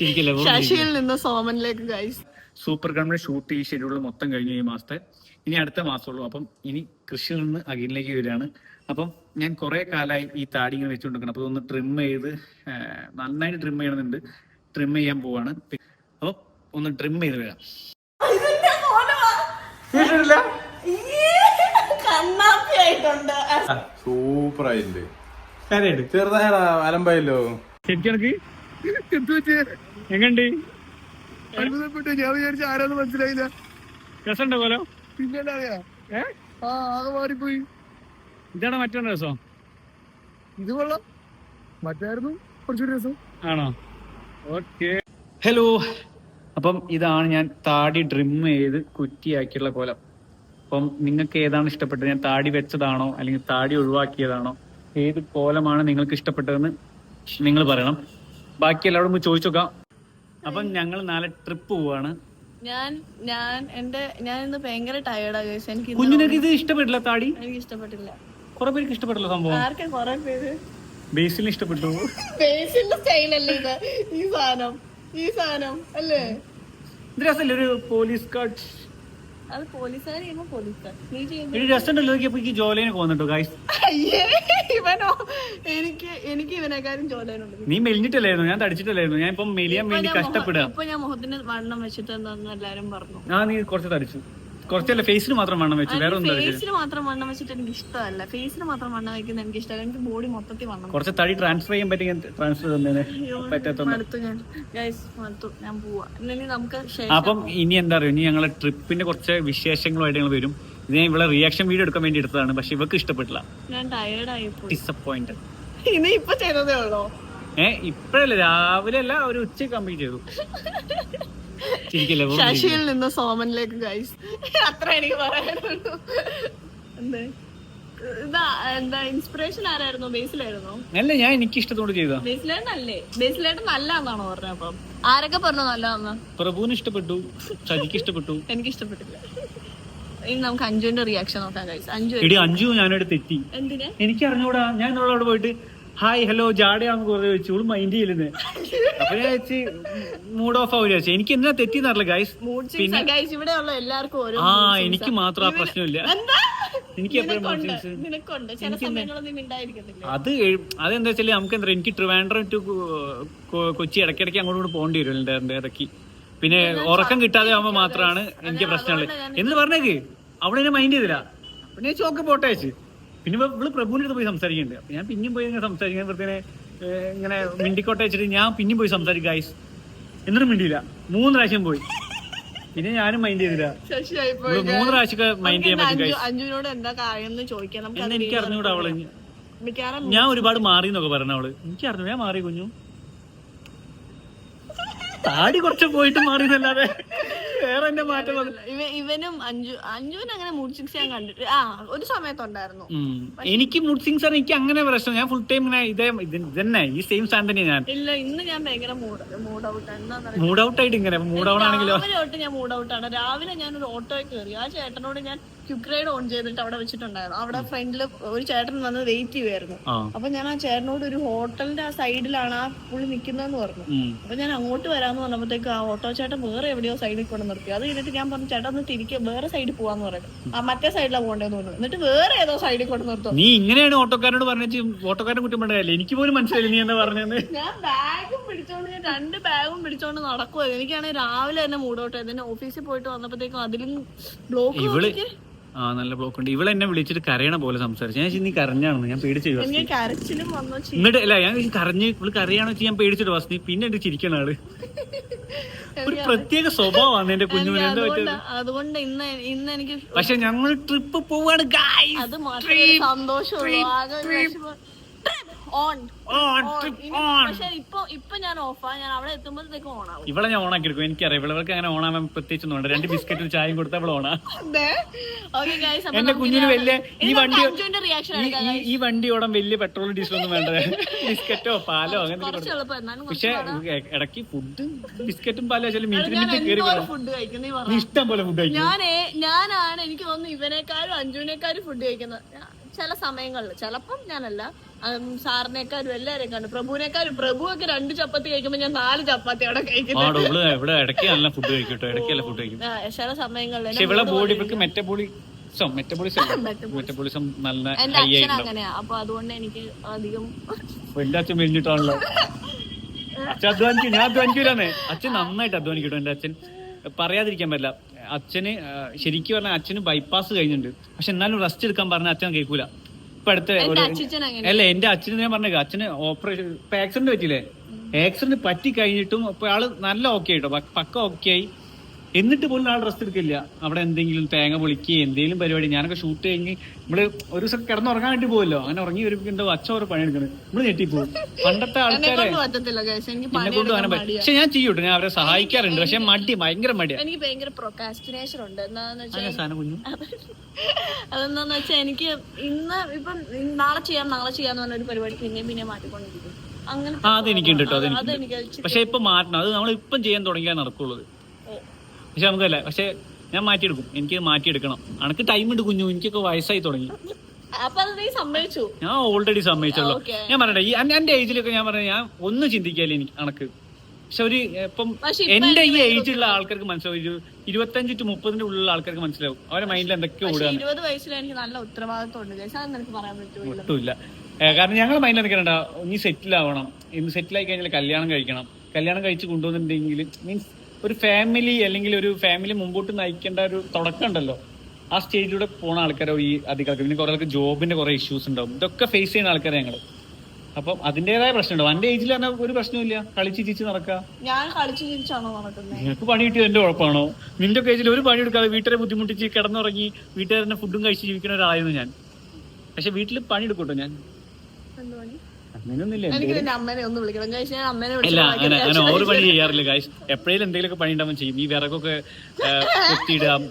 ചിരിക്കല്ലേ ശശിയിൽ നിന്ന് സോമനിലേക്ക് ഗൈസ് സൂപ്പർ ഗവൺമെന്റ് ഷൂട്ട് ഈ ഷെഡ്യൂൾ മൊത്തം കഴിഞ്ഞു ഈ മാസത്തെ. ഇനി അടുത്ത മാസമുള്ളൂ. അപ്പം ഇനി കൃഷിയിൽ നിന്ന് അകിലേക്ക് വരികയാണ്. അപ്പം ഞാൻ കുറെ കാലമായി ഈ താടി ഇങ്ങനെ വെച്ചുകൊണ്ടിരിക്കണം അപ്പൊ ഒന്ന് ട്രിം ചെയ്ത് നന്നായിട്ട് ട്രിം ചെയ്യണമെന്നുണ്ട്. ട്രിം ചെയ്യാൻ പോവാണ്. അപ്പം ഒന്ന് ട്രിം ചെയ്ത് വരാം. കണ്ണാപ്പി ചെറുതായ സൂപ്പർ ആയില്ലേ ശരിക്കണക്ക് എങ്ങണ്ട് അത്ഭുതപ്പെട്ടു ഞാൻ വിചാരിച്ച ആരാന്ന് മനസ്സിലായില്ല. രസമുണ്ടോ പോലോ? പിന്നീട് അറിയാ? ഏ? ആ ആകെ മാറിപ്പോയി. ഇതാണ് മറ്റൊരു രസം. ഇത് കൊള്ളാം. മറ്റായിരുന്നു കുറച്ചൊരു രസം. ആണോ? ഓക്കെ. ഹലോ. അപ്പം ഇതാണ് ഞാൻ താടി ഡ്രിം ചെയ്ത് കുറ്റിയാക്കിയുള്ള കോലം. അപ്പം നിങ്ങൾക്ക് ഏതാണ് ഇഷ്ടപ്പെട്ടത്? ഞാൻ താടി വെച്ചതാണോ? അല്ലെങ്കിൽ താടി ഒഴിവാക്കിയതാണോ? ഏത് കോലമാണ് നിങ്ങൾക്ക് ഇഷ്ടപ്പെട്ടതെന്ന് നിങ്ങൾ പറയണം. ബാക്കി എല്ലാവരും ചോദിച്ചു നോക്കാം. അപ്പം ഞങ്ങൾ നാളെ ട്രിപ്പ് പോവാണ്. ഞാൻ ഞാൻ എന്റെ ഞാൻ ഇന്ന് ഭയങ്കര ടയർഡാ ഗൈസ് എനിക്ക് കുഞ്ഞിനൊക്കെ ഇത് ഇഷ്ടപ്പെട്ടില്ല താടി? എനിക്ക് ഇഷ്ടപ്പെട്ടില്ല. കുറെ പേർക്ക് ഇഷ്ടപ്പെട്ടില്ല സംഭവം. ആർക്കാ? കൊറേ പേര്. ബേസിൽ ഇഷ്ടപ്പെട്ടു? ഫേസിന്റെ സ്റ്റൈലല്ലേ ഇത്? ഈ സാധനം. ഈ സാധനം അല്ലേ? ഇത് രസമല്ലേ ഒരു പോലീസ് കാർഡ് അത് പോലീസുകാർ ചെയ്യുമ്പോ പോലീസുകാർ നീ ചെയ്യുമ്പോ ഒരു രസമുണ്ടല്ലോ നോക്കിയപ്പോ ഈ ജോലിനെ പോകുന്നുണ്ടോ ഗൈസ് അയ്യേ ഇവനോ? എനിക്ക് എനിക്ക് ഇവനെക്കാരും നീ മെലിഞ്ഞിട്ടല്ലായിരുന്നു? ഞാൻ തടിച്ചിട്ടല്ലായിരുന്നു? ഞാൻ ഇപ്പം മെലിയാൻ വേണ്ടി കഷ്ടപ്പെടുക. ഇപ്പൊ ഞാൻ മുഖത്തിന് വണ്ണം വെച്ചിട്ട് എല്ലാരും പറഞ്ഞു. ആ നീ കുറച്ച് തടിച്ചു. കുറച്ചല്ല ഫേസിന് മാത്രം വണ്ണം വെച്ചു വേറെ ഒന്നും ഫേസിന് മാത്രം വണ്ണം വെച്ചിട്ട് എനിക്ക് ഇഷ്ടമല്ല. ഫേസിന് മാത്രം വണ്ണം വെക്കുന്നത് എനിക്ക് ഇഷ്ടമല്ല. എനിക്ക് ബോഡി മൊത്തത്തിൽ വണ്ണം കുറച്ച് തടി ട്രാൻസ്ഫർ ചെയ്യാൻ പറ്റി ട്രാൻസ്ഫർ തന്നെ പറ്റാത്തോണ്ട്. മടുത്തു ഞാൻ. ഗൈസ് മടുത്തു. ഞാൻ പോവാ. ഇനി നമുക്ക് ശേഷം അപ്പം ഇനി എന്താ പറയുക ഇനി ഞങ്ങളെ ട്രിപ്പിന്റെ കുറച്ച് വിശേഷങ്ങളുമായിട്ട് ഞങ്ങൾ വരും. ഇത് ഞാൻ ഇവിടെ റിയാക്ഷൻ വീഡിയോ എടുക്കാൻ വേണ്ടി എടുത്തതാണ് പക്ഷെ ഇവക്ക് ഇഷ്ടപ്പെട്ടില്ല. ഞാൻ പോയി. ഡിസപ്പോയിന്റഡ് ഇനി ഇപ്പൊ ചെയ്തതേ ഉള്ളോ? ഏ ഇപ്പഴല്ല? രാവിലെ അല്ല ഒരു ഉച്ച കംപ്ലീറ്റ് ചെയ്തു. ശശിയിൽ നിന്ന് സോമനിലേക്ക് ഗൈസ് അത്ര എനിക്ക് പറയാനുള്ളൂ. എന്തേ? ഇൻസ്പിറേഷൻ ആരായിരുന്നു? ബേസിലായിരുന്നോ? അല്ല ഞാൻ എനിക്ക് ഇഷ്ടത്തോട് ചെയ്താ ബേസിലേട്ടൻ അല്ലേ ബേസിലേട്ടൻ നല്ല എന്നാണോ പറഞ്ഞത് അപ്പം ആരൊക്കെ പറഞ്ഞു നല്ലതാന്ന്? പ്രഭുവിന് ഇഷ്ടപ്പെട്ടു സജിക്ക് ഇഷ്ടപ്പെട്ടു. എനിക്ക് ഇഷ്ടപ്പെട്ടില്ല ഇനി നമുക്ക് അഞ്ജുവിന്റെ റിയാക്ഷൻ നോക്കാം ഗൈസ് അഞ്ജു എടി അഞ്ജു ഞാനോട് തെറ്റി. എന്തിന്? എനിക്ക് അറിഞ്ഞൂടാ ഞാൻ ഇന്നോട് അവിടെ പോയിട്ട് ഹായ് ഹലോ ജാടയാന്ന് കുറെ ചോദിച്ചു. ഇവിടെ മൈൻഡ് ചെയ്യലുന്നേ. അപ്പൊ ഞാൻ വെച്ച് മൂഡ് ഓഫ് ആവില്ല ചോദിച്ചു എനിക്ക് എന്നാ തെറ്റിന്നറില്ല ഗൈസ് ഇവിടെ ഉള്ള എല്ലാവർക്കും ഓരോ ആ എനിക്ക് മാത്രം ആ പ്രശ്നമില്ല. എനിക്ക് എപ്പോഴും അത് അതെന്താ വെച്ചാൽ നമുക്ക് എന്താ എനിക്ക് ട്രിവാൻഡ്രം ടു കൊച്ചി ഇടയ്ക്കിടയ്ക്ക് അങ്ങോട്ട് കൂടെ പോകേണ്ടി വരും എന്റെ ഇടയ്ക്ക്. പിന്നെ ഉറക്കം കിട്ടാതെ ആവുമ്പോ മാത്രമാണ് എനിക്ക് പ്രശ്നമുള്ളത്. എന്ന് പറഞ്ഞേക്ക്. അവിടെ എന്നെ മൈൻഡ് ചെയ്തില്ല പിന്നെ ചോക്ക് പോട്ടെ വെച്ച് പിന്നെ ഇവ- ഇവൾ പ്രഭുവിന്റെ അടുത്ത് പോയി സംസാരിക്കുന്നുണ്ട്. അപ്പൊ ഞാൻ പിന്നെയും പോയി ഇങ്ങനെ സംസാരിക്കാൻ വെറുതെ ഇങ്ങനെ മിണ്ടിക്കോട്ടെ വെച്ചിട്ട് ഞാൻ പിന്നെയും പോയി സംസാരിക്കും ഗൈസ് എന്നിട്ടും മിണ്ടിയില്ല. മൂന്ന് പ്രാവശ്യം പോയി. പിന്നെ ഞാനും മൈൻഡ് ചെയ്തില്ല. മൂന്ന് പ്രാവശ്യമൊക്കെ മൈൻഡ് ചെയ്യാൻ പറ്റും അഞ്ജുവിനോട് എന്താ കാര്യം ചോദിക്കാം. നമുക്ക് എനിക്ക് അറിഞ്ഞൂടാ അവൾ. ഞാൻ ഒരുപാട് മാറി എന്നൊക്കെ പറഞ്ഞ അവൾ. എനിക്ക് അറിഞ്ഞു ഞാൻ മാറി കുഞ്ഞു. താടി കുറച്ച് പോയിട്ട് മാറി എന്നല്ലാതെ. വേറെ എന്റെ മാറ്റം വന്നില്ല. ഇവ ഇവനും അഞ്ജു അഞ്ജുവിന് അങ്ങനെ മൂഡ് സിക്സ് ഞാൻ കണ്ടിട്ട് ആ ഒരു സമയത്തുണ്ടായിരുന്നു. ഉം. എനിക്ക് മൂഡ് സിങ്സ് ആണ് എനിക്ക് അങ്ങനെ പ്രശ്നം. ഞാൻ ഫുൾ ടൈം ഇങ്ങനെ ഇതേ ഇത് തന്നെ ഈ സെയിം സാധനം തന്നെ ഞാൻ. ഇല്ല ഇന്ന് ഞാൻ ഭയങ്കര മൂഡ് മൂഡ് ഔട്ട് എന്താ മൂഡ് ഔട്ട് ആയിട്ട് ഇങ്ങനെ മൂഡ് ഔട്ട് ആണെങ്കിലോ? രാവിലെ തൊട്ട് ഞാൻ മൂഡ് രാവിലെ ഞാൻ ഒരു ഓട്ടോയിൽ കയറി ആ ചേട്ടനോട് ഞാൻ ക്യുക്ക് റൈഡ് ഓൺ ചെയ്തിട്ട് അവിടെ വെച്ചിട്ടുണ്ടായിരുന്നു. അവിടെ ഫ്രണ്ടിൽ ഒരു ചേട്ടൻ വന്ന് വെയിറ്റ് ചെയ്യുമായിരുന്നു അപ്പൊ ഞാൻ ആ ചേട്ടനോട് ഒരു ഹോട്ടലിന്റെ ആ സൈഡിലാണ് ആ പുള്ളി നിൽക്കുന്നതെന്ന് പറഞ്ഞു. അപ്പൊ ഞാൻ അങ്ങോട്ട് വരാന്ന് പറഞ്ഞപ്പോഴത്തേക്ക് ആ ഓട്ടോ ചേട്ടൻ വേറെ എവിടെയോ സൈഡിൽ കൊണ്ട് നിർത്തി. അത് കഴിഞ്ഞിട്ട് ഞാൻ പറഞ്ഞു ചേട്ടൻ ഒന്ന് തിരികെ വേറെ സൈഡിൽ പോവാന്ന് പറഞ്ഞു. ആ മറ്റേ സൈഡിലാണ് പോകേണ്ടതെന്ന് പറഞ്ഞു. എന്നിട്ട് വേറെ ഏതോ സൈഡിൽ കൊണ്ട് നിർത്തും. നീ ഇങ്ങനെയാണ് ഓട്ടോക്കാരനോട് പറഞ്ഞു ഓട്ടോക്കാരൻ കുറ്റം എനിക്ക് പോലും മനസ്സിലായില്ല നീ എന്താ പറഞ്ഞത് ഞാൻ ബാഗും പിടിച്ചോണ്ട് ഞാൻ രണ്ട് ബാഗും പിടിച്ചോണ്ട് നടക്കുവായിരുന്നു. എനിക്കാണെങ്കിൽ രാവിലെ തന്നെ മൂടോട്ടെ. ഓഫീസിൽ പോയിട്ട് വന്നപ്പോഴത്തേക്കും അതിലും ബ്ലോക്ക് ഇവൾ ആ നല്ല ബ്ലോക്ക് ഉണ്ട്. ഇവിടെ എന്നെ വിളിച്ചിട്ട് കരയണ പോലെ സംസാരിച്ചു. ഞാൻ നീ കരഞ്ഞാണെന്ന്. ഞാൻ പേടിച്ചു എന്നിട്ട് അല്ല ഞാൻ കരഞ്ഞ് ഇവൾ കരയാണോ ഞാൻ പേടിച്ചിട്ട് വസ്തി പിന്നെ എന്റെ ചിരിക്കണ ആൾ. ഒരു പ്രത്യേക സ്വഭാവമാണ് എന്റെ കുഞ്ഞു എന്താ അതുകൊണ്ട് ഇന്ന് ഇന്ന് എനിക്ക് പക്ഷെ ഞങ്ങൾ ട്രിപ്പ് പോവാണ് guys. അത് മാത്രമേ സന്തോഷമുള്ളൂ ആകെ വിഷമം. On on on. ഇപ്പോ ഇപ്പോ on. പക്ഷെ ഇപ്പൊ ഇപ്പൊ ഞാൻ ഓഫാ ഞാൻ അവിടെ എത്തുമ്പോഴത്തേക്കും ഓണാവും ഇവളെ ഞാൻ ഓണാക്കി എടുക്കും എനിക്കറിയാം. ഇവളവർക്ക് അങ്ങനെ ഓണാവാൻ പ്രത്യേകിച്ച് ഒന്നും വേണ്ട. രണ്ട് ബിസ്ക്കറ്റും ചായയും കൊടുത്താൽ അവൾ ഓണാ എന്റെ കുഞ്ഞിന് വലിയ ഈ വണ്ടി ഈ- ഈ- ഈ വണ്ടി ഓടാൻ വലിയ പെട്രോൾ ഡീസൽ ഒന്നും വേണ്ട. ബിസ്ക്കറ്റോ പാലോ അങ്ങനെ പക്ഷെ ഇടയ്ക്ക് ഫുഡ് ബിസ്ക്കറ്റും പാലോ ചില മീറ്റിൽ കയറി നീ ഇഷ്ടം പോലെ ഫുഡ് കഴിക്കും. ഞാനേ ഞാനാണ് എനിക്ക് തോന്നുന്നു ഇവനേക്കാളും അഞ്ജുവിനേക്കാളും ഫുഡ് കഴിക്കുന്നത്. ചില സമയങ്ങളിൽ ചിലപ്പം ഞാനല്ല സാറിനേക്കാളും എല്ലാരെയും കണ്ടു പ്രഭുവിനേക്കാളും പ്രഭു ഒക്കെ രണ്ട് ചപ്പാത്തി കഴിക്കുമ്പോ ഞാൻ നാല് ചപ്പാത്തി അവിടെ കഴിക്കുന്നുണ്ട്. കഴിക്കുന്നത് ഡോൾ ഇവിടെ ഇടയ്ക്ക് നല്ല ഫുഡ് കഴിക്കും കേട്ടോ ഇടയ്ക്ക് നല്ല ഫുഡ് കഴിക്കും. ആ, ചില സമയങ്ങളിൽ പക്ഷെ ഇവിടെ ബോഡി ഇവർക്ക് മെറ്റബോളിസം മെറ്റബോളിസം മെറ്റബോളിസം നല്ല എന്റെ ഹൈ അച്ഛൻ ആയിട്ടുണ്ടാവും. അങ്ങനെയാ. അപ്പൊ അതുകൊണ്ട് എനിക്ക് അധികം അപ്പൊ എന്റെ അച്ഛൻ മെലിഞ്ഞിട്ടാണല്ലോ. അച്ഛൻ അധ്വാനിക്കും ഞാൻ അധ്വാനിക്കൂലെന്നേ. അച്ഛൻ നന്നായിട്ട് അധ്വാനിക്കും കേട്ടോ എന്റെ അച്ഛൻ. പറയാതിരിക്കാൻ പറ്റില്ല. അച്ഛന് ആ, ശരിക്കും പറഞ്ഞാൽ അച്ഛന് ബൈപ്പാസ് കഴിഞ്ഞിട്ടുണ്ട്. പക്ഷെ എന്നാലും റെസ്റ്റ് എടുക്കാൻ പറഞ്ഞ അച്ഛൻ കേൾക്കൂല ഇപ്പൊ അടുത്ത അല്ല എന്റെ അച്ഛന് ഞാൻ പറഞ്ഞേ അച്ഛന് ഓപ്പറേഷൻ ഇപ്പൊ ആക്സിഡന്റ് പറ്റിയില്ലേ? ആക്സിഡന്റ് പറ്റി കഴിഞ്ഞിട്ടും ഇപ്പൊ ആൾ നല്ല ഓക്കെ ആയിട്ടോ? പക്ക ഓക്കെ ആയി. എന്നിട്ട് പോലും ആൾ റെസ്റ്റ് എടുക്കില്ല. അവിടെ എന്തെങ്കിലും തേങ്ങ പൊളിക്കുക എന്തെങ്കിലും പരിപാടി ഞാനൊക്കെ ഷൂട്ട് കഴിഞ്ഞ് നമ്മൾ ഒരു ദിവസം കിടന്നുറങ്ങാൻ വേണ്ടി പോകുമല്ലോ അങ്ങനെ ഉറങ്ങി വരുമ്പോ അച്ഛൻ പണി പണിയെടുക്കുന്നത് നമ്മൾ ഞെട്ടിപ്പോവും. പണ്ടത്തെ ആൾക്കാരെ എന്നെ കൊണ്ട് പണിയെടുക്കാൻ പറ്റും പക്ഷെ ഞാൻ ചെയ്യൂട്ടോ. ഞാൻ അവരെ സഹായിക്കാറുണ്ട്. പക്ഷെ മടി ഭയങ്കര മടിയാണ് എനിക്ക് ഭയങ്കര പ്രൊക്കാസ്റ്റിനേഷൻ ഉണ്ട്. അങ്ങനെ കുഞ്ഞു? അതെന്താന്ന് വെച്ചാൽ എനിക്ക് ഇന്ന് ഇപ്പം നാളെ ചെയ്യാം നാളെ ചെയ്യാന്ന് പറഞ്ഞ ഒരു പരിപാടി പിന്നെയും പിന്നെ മാറ്റിക്കൊണ്ടിരിക്കും അങ്ങനെ ആ അത് എനിക്കുണ്ട് കേട്ടോ അതെനിക്ക് പക്ഷെ ഇപ്പൊ മാറ്റണം. അത് നമ്മൾ ഇപ്പം ചെയ്യാൻ തുടങ്ങിയാൽ നടക്കുള്ളൂ. പക്ഷെ നമുക്കല്ല പക്ഷെ ഞാൻ മാറ്റിയെടുക്കും. എനിക്ക് മാറ്റിയെടുക്കണം. അനക്ക് ടൈം ഉണ്ട് കുഞ്ഞു. എനിക്കൊക്കെ വയസ്സായി തുടങ്ങി. ഞാൻ ഓൾറെഡി സമ്മതിച്ചല്ലോ ഞാൻ പറയട്ടെ ഈ എന്റെ- ഏജിലൊക്കെ ഞാൻ പറഞ്ഞ ഞാൻ ഒന്നും ചിന്തിക്കാല്ലേ എനിക്ക് അനക്ക്. പക്ഷെ ഒരു ഇപ്പം എന്റെ ഈ ഏജിലുള്ള ആൾക്കാർക്ക് മനസ്സിലാവും. ഒരു ഇരുപത്തഞ്ച് ടു മുപ്പതിന്റെ ഉള്ളിലുള്ള ആൾക്കാർക്ക് മനസ്സിലാവും. അവരെ മൈൻഡിൽ എന്തൊക്കെ ഓടുക ഇരുപത് വയസ്സിൽ എനിക്ക് നല്ല ഉത്തരവാദിത്വം ഒട്ടുമില്ല. കാരണം ഞങ്ങൾ മൈൻഡിൽ എന്തൊക്കെയാണ് നീ സെറ്റിൽ ആവണം. ഇന്ന് സെറ്റിൽ ആയി കഴിഞ്ഞാൽ കല്യാണം കഴിക്കണം. കല്യാണം കഴിച്ച് കൊണ്ടുവന്നിട്ടുണ്ടെങ്കിൽ മീൻസ് ഒരു ഫാമിലി അല്ലെങ്കിൽ ഒരു ഫാമിലി മുമ്പോട്ട് നയിക്കേണ്ട ഒരു തുടക്കം ഉണ്ടല്ലോ. ആ സ്റ്റേജിലൂടെ പോണ ആൾക്കാരോ ഈ അധികം ആൾക്കാർ പിന്നെ കുറെ ആൾക്ക് ജോബിന്റെ കുറെ ഇഷ്യൂസ് ഉണ്ടാവും. ഇതൊക്കെ ഫേസ് ചെയ്യുന്ന ആൾക്കാരെ ഞങ്ങൾ അപ്പം അതിന്റേതായ പ്രശ്നമുണ്ടാവും എന്റെ ഏജിൽ തന്നെ ഒരു പ്രശ്നമില്ല കളിച്ച് ചിരിച്ച് നടക്കുക ഞാൻ കളിച്ചു ചിരിച്ചാണോ നടക്കുന്നത് നിനക്ക് പണി കിട്ടിയത് എന്റെ കുഴപ്പമാണോ നിന്റെ ഏജിൽ ഒരു പണി എടുക്കാതെ വീട്ടിലെ ബുദ്ധിമുട്ടിച്ച് കിടന്നുറങ്ങി വീട്ടുകാരനെ ഫുഡും കഴിച്ച് ജീവിക്കുന്ന ഒരാളായിരുന്നു ഞാൻ. പക്ഷെ വീട്ടിൽ പണി എടുക്കൂട്ടോ ഞാൻ. അങ്ങനെ അങ്ങനെ ഓരോ പണി ചെയ്യാറില്ല ഗായ്സ് എപ്പോഴേലും എന്തെങ്കിലുമൊക്കെ പണി ഉണ്ടാവും ചെയ്യും. ഈ വിറകൊക്കെ കുത്തിയിടാം.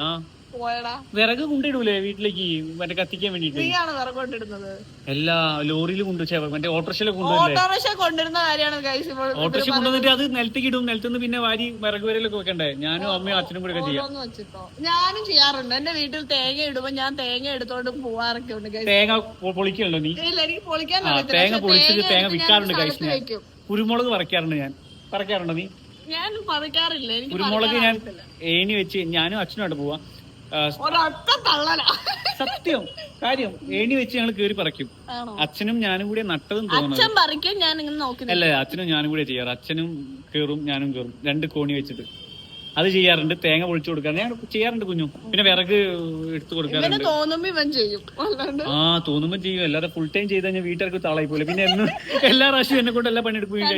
ആ. പോയടാ. വിറക് കൊണ്ടിടൂലേ വീട്ടിലേക്ക്? മറ്റേ കത്തിക്കാൻ വേണ്ടിട്ട്. നീയാണ് വിറകൊണ്ടിടുന്നത് എല്ലാ ലോറിയിൽ കൊണ്ടു മറ്റേ ഓട്ടോറിക്ഷയിലെ കൊണ്ടുവരില്ലേ? ഓട്ടോറിക്ഷ കൊണ്ടിരുന്ന കാര്യമാണ് കഴിച്ച് ഇപ്പോൾ ഓട്ടോറിക്ഷ കൊണ്ടുവന്നിട്ട് അത് നിലത്തേക്ക് ഇടും. നിലത്തുനിന്ന് പിന്നെ വാരി വിറക് വരലൊക്കെ വെക്കണ്ടേ? ഞാനും അമ്മയും അച്ഛനും കൂടെ ഒക്കെ ചെയ്യാം. ഓരോന്ന് വെച്ചിട്ടോ. ഞാനും ചെയ്യാറുണ്ട്. എന്റെ വീട്ടിൽ തേങ്ങ ഇടുമ്പോ ഞാൻ തേങ്ങ എടുത്തോണ്ട് പോവാറൊക്കെ ഉണ്ട് guys. തേങ്ങ പൊ- പൊളിക്കണല്ലോ നീ? ഇല്ല എനിക്ക് പൊളിക്കാൻ ആ അറിയത്തില്ല. തേങ്ങ പക്ഷെ പൊളിച്ചിട്ട് തേങ്ങ തേങ്ങ എടുത്ത് ഞാൻ വിൽക്കാറുണ്ട് ഗൈസ് ഞാൻ. വെക്കും. കുരുമുളക് പറിക്കാറുണ്ട് ഞാൻ. പറിക്കാറുണ്ടോ നീ? ഞാൻ പറിക്കാറില്ല. എനിക്ക് കുരുമുളക് പറിക്കാൻ ഞാൻ അറിയത്തില്ല. ഏണി വെച്ച് ഞാനും അച്ഛനുമായിട്ട് പോവാ. ആ, ഒരൊറ്റ തള്ളല സത്യം. കാര്യം ഏണി വെച്ച് ഞങ്ങൾ കേറി പറിക്കും. അച്ഛനും ഞാനും കൂടി നട്ടതും തോന്നുന്നു അല്ല അച്ഛനും ഞാനും കൂടി ചെയ്യാറ്. അച്ഛനും കേറും ഞാനും കേറും. രണ്ട് കോണി വെച്ചിട്ട്. അത് ചെയ്യാറുണ്ട്. തേങ്ങ പൊളിച്ചു കൊടുക്കാൻ ഞാൻ ചെയ്യാറുണ്ട് കുഞ്ഞു. പിന്നെ വിറക് എടുത്തു കൊടുക്കാറുണ്ട്. തോന്നുമ്പോ ഇവൻ ചെയ്യും. ആ തോന്നുമ്പോ ചെയ്യും. അല്ലാതെ ഫുൾ ടൈം ചെയ്ത് കഴിഞ്ഞാൽ വീട്ടുകാർക്ക് താളായി പോലെ പിന്നെ എന്നും എല്ലാ പ്രാവശ്യവും എന്നെ കൊണ്ട് എല്ലാ പണിയെടുക്കുകയും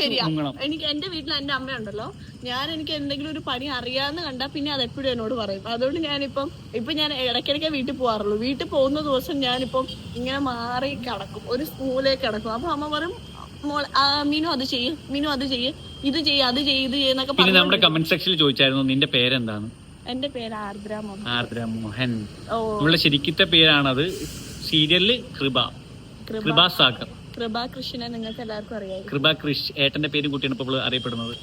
ശരിയാ. എനിക്ക് എന്റെ വീട്ടിൽ എന്റെ അമ്മയുണ്ടല്ലോ ഞാൻ എനിക്ക് എന്തെങ്കിലും ഒരു പണി അറിയാന്ന് കണ്ടാ പിന്നെ അത് എപ്പോഴും എന്നോട് പറയും. അതുകൊണ്ട് ഞാനിപ്പം ഇപ്പൊ ഞാൻ ഇടയ്ക്കിടയ്ക്ക് വീട്ടിൽ പോകാറുള്ളൂ വീട്ടിൽ പോകുന്ന ദിവസം ഞാനിപ്പം ഇങ്ങനെ മാറി കിടക്കും. ഒരു സ്കൂളിലേക്ക് കിടക്കും. അപ്പൊ അമ്മ പറയും മോൾ മീനു അത് ചെയ്യും മീനു അത് ചെയ്യും. ഇത് ചെയ്യ അത് ചെയ്യ ഇത് ചെയ്യുന്നൊക്കെ പിന്നെ നമ്മുടെ കമന്റ് സെക്ഷനിൽ ചോദിച്ചായിരുന്നു നിന്റെ പേരെന്താണ്? എന്റെ പേര് ആർദ്ര മോഹൻ. ആർദ്ര മോഹൻ. ഓ. നമ്മളുടെ ശരിക്കത്തെ പേരാണത് സീരിയലിൽ കൃപ. കൃപ. സാഗർ. കൃപ കൃഷ്ണനെ നിങ്ങൾക്ക് എല്ലാവർക്കും അറിയാം. കൃപ ക്രിഷ് ഏട്ടന്റെ പേരും കുട്ടിയാണ് ഇപ്പോൾ അറിയപ്പെടുന്നത്.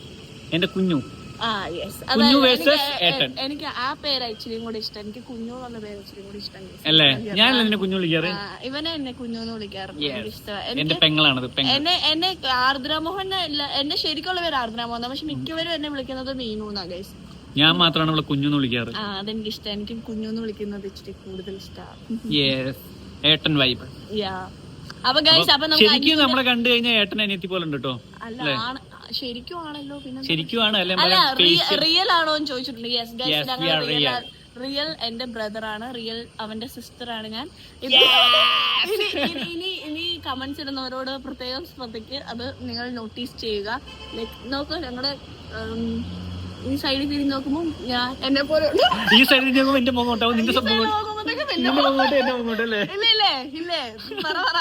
എന്റെ കുഞ്ഞു കുഞ്ഞു versus ഏട്ടൻ. എനിക്ക് ആ പേര് ഇച്ചിരിയും കൂടി ഇഷ്ടം. എനിക്ക് കുഞ്ഞു പേര് ഇച്ചിരി കൂടി ഇഷ്ടം. അല്ലേ? ഞാൻ എന്നെ കുഞ്ഞു വിളിക്കാറ്? ഇവനെ എന്നെ കുഞ്ഞു എന്ന് വിളിക്കാറുണ്ട്. എന്റെ പെങ്ങളാണത് എന്നെ എന്നെ ആർദ്രമോഹൻ എന്റെ ശരിക്കുള്ള പേര് ആർദ്രമോഹൻ പക്ഷെ മിക്കവരും എന്നെ വിളിക്കുന്നത് മീനു എന്നാ ഗൈസ് ഞാൻ മാത്രമാണ് അവളെ കുഞ്ഞു എന്ന് വിളിക്കാറ്. അതെനിക്ക് ഇഷ്ടം. എനിക്ക് കുഞ്ഞു എന്ന് വിളിക്കുന്നത് ഇച്ചിരി കൂടുതൽ ഇഷ്ടമാണ് ഏട്ടൻ വൈബ് അപ്പൊ ഗൈസ് അപ്പൊ നമ്മൾ ശരിക്കും നമ്മളെ കണ്ടു കഴിഞ്ഞാൽ ഏട്ടൻ അനിയത്തി പോലെ ഉണ്ട് കേട്ടോ. ശരിക്കും ആണല്ലോ പിന്നെ ശരിക്കും ആണ് അല്ലെ അല്ല റിയൽ ആണോ എന്ന് ചോദിച്ചിട്ടുണ്ട്. Yes guys we real. Real എന്റെ ബ്രദർ ആണ്. റിയൽ അവന്റെ സിസ്റ്റർ ആണ് ഞാൻ. ഇനി ഇനി- കമന്റ്സ് ഇടുന്നവരോട് പ്രത്യേകം ശ്രദ്ധിക്ക്. അത് നിങ്ങൾ നോട്ടീസ് ചെയ്യുക. ലൈക് നോക്കുക ഞങ്ങളുടെ ഈ സൈഡിൽ തിരിഞ്ഞ് നോക്കുമ്പോൾ ഞാൻ എന്നെ പോലെ ഈ സൈഡിൽ നോക്കുമ്പോൾ എന്റെ മുഖം ഉണ്ടാവും. നിന്റെ സംഭവം ഇല്ലേ ഇല്ലേ. പറ പറ.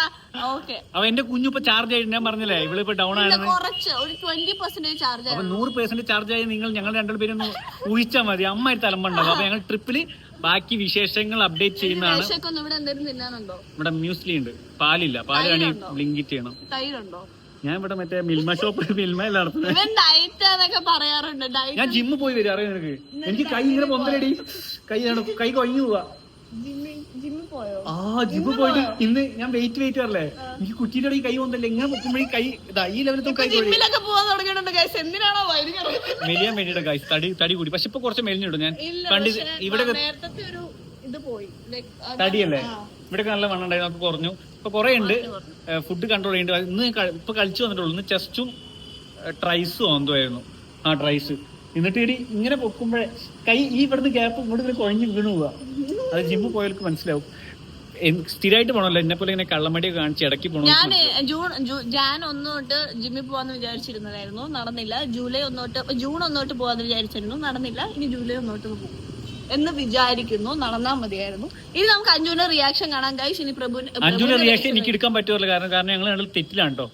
ഓക്കെ. അപ്പൊ എന്റെ കുഞ്ഞു ഇപ്പൊ ചാർജ് ആയി ഞാൻ പറഞ്ഞില്ലേ ഇവിടെ ഇപ്പൊ ഡൗൺ ആണെന്ന് കുറച്ച് ഒരു ട്വന്റി പെർസെന്റേജ് ചാർജ് അപ്പൊ നൂറ് പേഴ്സെന്റ് ചാർജ് ആയി നിങ്ങൾ ഞങ്ങൾ രണ്ടുപേരും പേരും ഊഹിച്ചാൽ മതി. അമ്മ ഒരു തലമ്പുണ്ടാവും അപ്പൊ ഞങ്ങൾ ട്രിപ്പിൽ ബാക്കി വിശേഷങ്ങൾ അപ്ഡേറ്റ് ചെയ്യുന്നതാണ്. ഇവിടെ മ്യൂസ്ലി ഉണ്ട്. പാലില്ല. പാൽ ലിങ്കിറ്റ് ചെയ്യണം. തൈരുണ്ടോ? ഞാൻ ഇവിടെ മറ്റേ മിൽമ ഷോപ്പ് എന്നൊക്കെ പറയാറുണ്ട്. ഡയറ്റ് ഞാൻ ജിമ്മ് പോയി വരും അറിയാം എനിക്ക് എനിക്ക് കൈ ഇങ്ങനെ പൊന്തലടി. കൈ കൈ കൊഞ്ഞു പോവാ. ആ ജിമ്മ് പോയിട്ട് ഇന്ന് ഞാൻ വെയിറ്റ് വെയിറ്റ് വരല്ലേ എനിക്ക് കുറ്റിയുടെ ഈ കൈ വന്നല്ലേ ഇങ്ങനെ മുക്കുമ്പോഴേ കൈ ഇതാ ഈ ലെവലത്തും കൈ മെലിയാൻ വേണ്ടിട്ട് കൈ തടി തടി കൂടി. പക്ഷെ ഇപ്പൊ കുറച്ച് മെലിഞ്ഞിടും ഞാൻ. പക്ഷേ ഇവിടെ തടിയല്ലേ? ഇവിടെ നല്ല വണ്ണം ഉണ്ടായിരുന്നു കുറഞ്ഞു. ഇപ്പൊ കുറെ ഉണ്ട് ഫുഡ് കൺട്രോൾ ചെയ്യുന്നുണ്ട് ഇന്ന് ഇപ്പൊ കളിച്ചു വന്നിട്ടുള്ളൂ. ഇന്ന് ചെസ്റ്റും ട്രൈസും എന്തോ ആയിരുന്നു ആ ട്രൈസ് എന്നിട്ട് ഇടി ഇങ്ങനെ പൊക്കുമ്പോഴേ കൈ ഈ ഇവിടുന്ന് ഗ്യാപ്പ് ഇങ്ങോട്ട് കുഴഞ്ഞ് വീണു പോവാ. അത് ജിമ്മിൽ പോയവർക്ക് മനസ്സിലാവും. സ്ഥിരമായിട്ട് പോണല്ലോ. എന്നെ പോലെ ഇങ്ങനെ കള്ളമടിയൊക്കെ കാണിച്ച് ഇടയ്ക്ക് പോണോ ഞാൻ ജൂൺ ജാൻ ഒന്ന് തൊട്ട് ജിമ്മിൽ പോവാന്ന് വിചാരിച്ചിരുന്നതായിരുന്നു. നടന്നില്ല. ജൂലൈ ഒന്ന് തൊട്ട് ജൂൺ ഒന്ന് തൊട്ട് പോവാന്ന് വിചാരിച്ചിരുന്നു. നടന്നില്ല. ഇനി ജൂലൈ ഒന്ന് തൊട്ട് പോകും എന്ന് വിചാരിക്കുന്നു. നടന്നാൽ മതിയായിരുന്നു. ഇനി നമുക്ക് അഞ്ജുവിന്റെ റിയാക്ഷൻ കാണാൻ ഗൈസ് ഇനി പ്രഭു അഞ്ജുവിന്റെ റിയാക്ഷൻ എനിക്ക് എടുക്കാൻ പറ്റുമല്ലോ. കാരണം കാരണം ഞങ്ങൾ രണ്ടും തെറ്റിലാണ് കേട്ടോ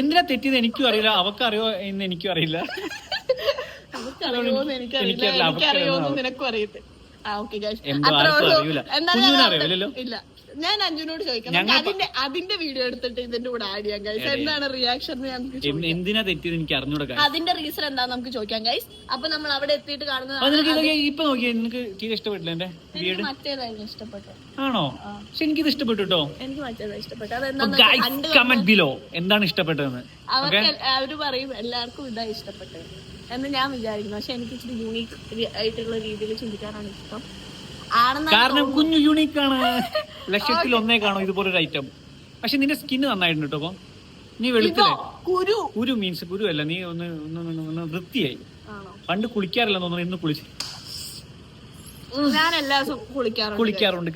എന്തിനാ തെറ്റിയത് എനിക്കും അറിയില്ല. അവക്കറിയോ എന്ന് എനിക്കും അറിയില്ല. അവക്കറിയോ എനിക്കറിയില്ല. എനിക്കറിയോന്ന്. നിനക്കും അറിയത്തില്ല. ആ ഓക്കെ ഗൈസ് അത്രേ ആർക്കും ഉള്ളൂ. അറിയില്ലല്ലോ? ഇല്ല. ഞാൻ അഞ്ജുനോട് ചോദിക്കാം. ഞങ്ങൾ നമുക്ക് അതിന്റെ അതിന്റെ വീഡിയോ എടുത്തിട്ട് ഇതിന്റെ കൂടെ ആഡ് ചെയ്യാം ഗൈസ് എന്താണ് റിയാക്ഷൻ. എന്ത്- എന്തിനാ തെറ്റിയത് എനിക്ക് അറിഞ്ഞൂടെ കാര്യം അതിന്റെ റീസൺ എന്താന്ന് നമുക്ക് ചോദിക്കാം ഗൈസ് അപ്പൊ നമ്മൾ അവിടെ എത്തിയിട്ട് അത് കാണുന്നത് നിനക്ക് ഇതൊക്കെ ഇപ്പൊ നോക്കിയാ നിനക്ക് തീരെ ഇഷ്ടപ്പെട്ടില്ല എന്റെ എനിക്ക് മറ്റേതായിരുന്നു ഇഷ്ടപ്പെട്ടത്. ആണോ? പക്ഷെ എനിക്കിത് ഇഷ്ടപ്പെട്ടു കേട്ടോ എനിക്ക് മറ്റേതാ ഇഷ്ടപ്പെട്ടത്. അതെന്താന്ന് വെച്ചാൽ കണ്ട് കമന്റ് ബിലോ എന്താണ് ഇഷ്ടപ്പെട്ടതെന്ന്? അവർക്ക് എൽ- അവർ പറയും എല്ലാവർക്കും ഇതാ ഇഷ്ടപ്പെട്ടത്. എന്ന് ഞാൻ വിചാരിക്കുന്നു. പക്ഷെ എനിക്ക് ഇച്ചിരി യൂണീക്ക് ആയിട്ടുള്ള രീതിയിൽ ചിന്തിക്കാനാണ് ഇഷ്ടം. കാരണം കുഞ്ഞു യൂണീക്ക് ആണ് ലക്ഷത്തിൽ ഒന്നേ കാണും ഇതുപോലെ ഒരു ഐറ്റം പക്ഷെ നിന്റെ സ്കിന്ന് നന്നായിട്ടുണ്ട് കേട്ടോ അപ്പൊ. നീ വെളുത്തില്ലേ? കുരു. കുരു മീൻസ് കുരു അല്ല നീ ഒന്ന് ഒന്ന് വൃത്തിയായി. പണ്ട് കുളിക്കാറില്ല തോന്നുന്നു ഇന്ന് കുളിച്ച്. കുളിക്കാറുണ്ട്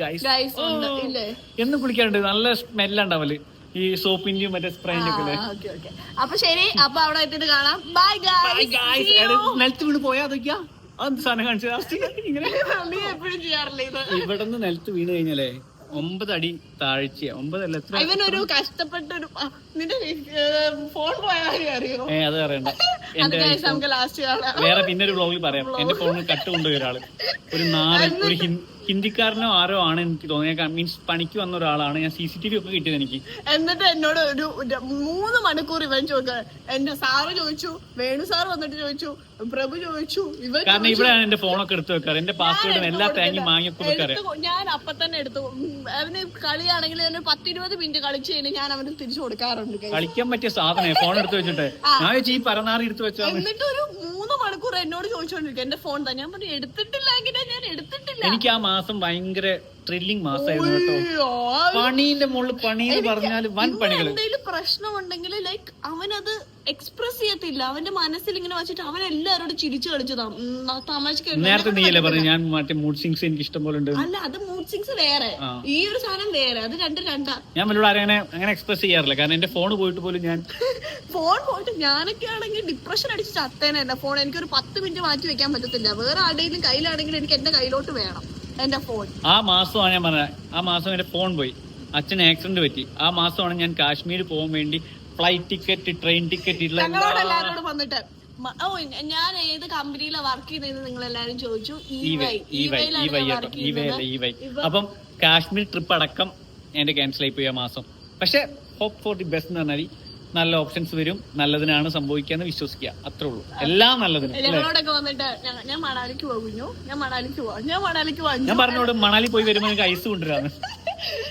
എന്നും കുളിക്കാറുണ്ട്. നല്ല സ്മെല്ലുണ്ടാവൽ ഈ സോപ്പിന്റെയും മറ്റേ സ്പ്രേന്റെ ഒക്കെ അപ്പൊ ശരി അപ്പൊ അവിടെ കാണാം. ബൈ ഗൈസ് നിലത്ത് വീണ് പോയാ അതൊക്കെയാ? സാധനം ഇങ്ങനെ. നീ എപ്പോഴും ചെയ്യാറില്ല ഇത്? ഇവിടെ നിന്ന് നിലത്ത് വീണ് കഴിഞ്ഞാലേ ഒമ്പത് അടി താഴ്ച ഒമ്പതല്ല എത്ര? ഇവനൊരു കഷ്ടപ്പെട്ട ഒരു ആ, നിന്റെ ഫോൺ പോയ കാര്യം അറിയോ? ഏ അത് അറിയണ്ട. അത് എന്റെ നമുക്ക് ലാസ്റ്റ് കാണാം. വേറെ പിന്നെ ഒരു ബ്ലോഗിൽ പറയാം. എന്റെ ഫോണിൽ കട്ട് കൊണ്ടുപോയി ഒരാൾ. ഒരു നാല് ഒരു ഹിൻ- ഹിന്ദിക്കാരനോ ആരോ ആണ് എനിക്ക് തോന്നിയേക്കാം മീൻസ് പണിക്ക് വന്ന ഒരാളാണ്. ഞാൻ സി സി ടി വി ഒക്കെ കിട്ടിയത് എനിക്ക്. എന്നിട്ട് എന്നോട് ഒരു മൂന്ന് മണിക്കൂർ ഇവൻ ചോദിക്കുക എന്റെ സാറ് ചോദിച്ചു വേണു സാർ വന്നിട്ട് ചോദിച്ചു പ്രഭു ചോദിച്ചു ഇവൻ കാരണം ഇവിടെയാണ് എന്റെ ഫോണൊക്കെ എടുത്തു വെക്കാറ്. എന്റെ പാസ്വേഡും എല്ലാ തേങ്ങി വാങ്ങി കൊടുക്കാറ് ഞാൻ അപ്പൊ തന്നെ എടുത്തു അവന് കളിയാണെങ്കിൽ അവന് പത്തിരുപത് മിനിറ്റ് കളിച്ചു കഴിഞ്ഞാൽ ഞാൻ അവന് തിരിച്ചു കൊടുക്കാറുണ്ട്. കളിക്കാൻ പറ്റിയ സാധനം ഫോൺ എടുത്തു വെച്ചിട്ട്. ഞാൻ ഈ പരനാറി എടുത്തു വെച്ചാൽ എന്നിട്ട് ഒരു മൂന്ന് മണിക്കൂർ എന്നോട് ചോദിച്ചോണ്ടിരിക്കും. എന്റെ ഫോൺ തന്നെ. ഞാൻ പറഞ്ഞു എടുത്തിട്ടില്ല എങ്കിലാ ഞാൻ എടുത്തിട്ടില്ല. എനിക്ക് ആ മാസം ഭയങ്കര ത്രില്ലിംഗ് മാസമായിരുന്നു കേട്ടോ. പണീന്റെ മുകളിൽ പണി എന്ന് പറഞ്ഞാൽ വൻ പണികൾ എന്തെങ്കിലും പ്രശ്നമുണ്ടെങ്കിൽ ലൈക്ക് അവനത് എക്സ്പ്രസ് ചെയ്യത്തില്ല. അവന്റെ മനസ്സിൽ ഇങ്ങനെ വെച്ചിട്ട് അവൻ എല്ലാവരോടും ചിരിച്ചു കളിച്ചതാ. തമാശ നേരത്തെ നീയല്ലേ പറഞ്ഞു ഞാൻ മറ്റേ മൂഡ് സിങ്സ് എനിക്ക് ഇഷ്ടം പോലെ ഉണ്ട്. അല്ല അത് മൂഡ് സിങ്സ് വേറെ. ഈ ഒരു സാധനം വേറെ. അത് രണ്ട് രണ്ടാ. ഞാൻ വല്ലതും ആരും അങ്ങനെ അങ്ങനെ എക്സ്പ്രസ് ചെയ്യാറില്ല. കാരണം എന്റെ ഫോൺ പോയിട്ട് പോലും ഞാൻ ഫോൺ പോയിട്ട് ഞാനൊക്കെ ആണെങ്കിൽ ഡിപ്രഷൻ അടിച്ച് ചത്തേനെ ഫോൺ എനിക്ക് ഒരു പത്ത് മിനിറ്റ് മാറ്റി വെക്കാൻ പറ്റത്തില്ല. വേറെ ആരുടെയും കയ്യിലാണെങ്കിൽ എനിക്ക് എന്റെ കയ്യിലോട്ട് വേണം. എന്റെ ഫോൺ ആ മാസമാണ് ഞാൻ പറഞ്ഞത്. ആ മാസം എന്റെ ഫോൺ പോയി. അച്ഛൻ ആക്സിഡന്റ് പറ്റി. ആ മാസമാണ് ഞാൻ കാശ്മീർ പോകാൻ വേണ്ടി ഫ്ലൈറ്റ് ടിക്കറ്റ് ട്രെയിൻ ടിക്കറ്റ് ഞങ്ങളോട് വന്നിട്ട് മ- ഓ ഞാൻ ഏത് കമ്പനിയിലാണ് വർക്ക് ചെയ്യുന്നത് നിങ്ങൾ എല്ലാരും ചോദിച്ചു. ഈ വൈ ഈ വൈ ഈ വൈ കേട്ടോ ഈ വൈ അല്ല ഈ വൈ അപ്പം കാശ്മീർ ട്രിപ്പ് അടക്കം എന്റെ ക്യാൻസൽ ആയി പോയി ആ മാസം. പക്ഷെ ഹോപ്പ് ഫോർ ദി ബെസ്റ്റ് എന്ന് പറഞ്ഞാൽ നല്ല ഓപ്ഷൻസ് വരും. നല്ലതിനാണ് സംഭവിക്കാന്ന് വിശ്വസിക്കുക. അത്രേ ഉള്ളൂ. എല്ലാം നല്ലതിനും ഞങ്ങളോടൊക്കെ വന്നിട്ട് ഞാൻ മണാലിക്ക് പോകുന്നു ഞാൻ മണാലിക്ക് പോവാം. ഞാൻ മണാലിക്ക് പോവാം. ഞാൻ പറഞ്ഞോട് മണാലി പോയി വരുമ്പോൾ എനിക്ക് ഐസ് കൊണ്ടുവരാന്ന്.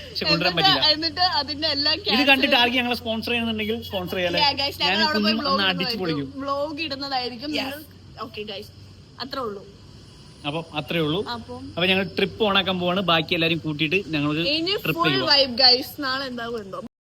പക്ഷെ കൊണ്ടുവരാൻ പറ്റില്ല. എന്നിട്ട് അതിന്റെ എല്ലാം ഇത് കണ്ടിട്ട് ആർക്കും ഞങ്ങളെ സ്പോൺസർ ചെയ്യുന്നുണ്ടെങ്കിൽ സ്പോൺസർ ചെയ്യാലേ. ഞാൻ ഞങ്ങൾ അവിടെ പോയി കുഞ്ഞു ഒന്ന് അടിച്ചു പൊളിക്കും ബ്ലോഗ് ഇടുന്നതായിരിക്കും. ഓക്കെ ഗൈസ് അത്രേ ഉള്ളൂ. അപ്പം അത്രേ ഉള്ളൂ. അപ്പം ഞങ്ങൾ ട്രിപ്പ് ഓണാക്കാൻ പോവാണ്. ബാക്കി എല്ലാരും കൂട്ടിയിട്ട് ഞങ്ങൾക്ക് ട്രിപ്പ് വൈബ് ഗൈസ് നാളെ എന്താകും എന്തോ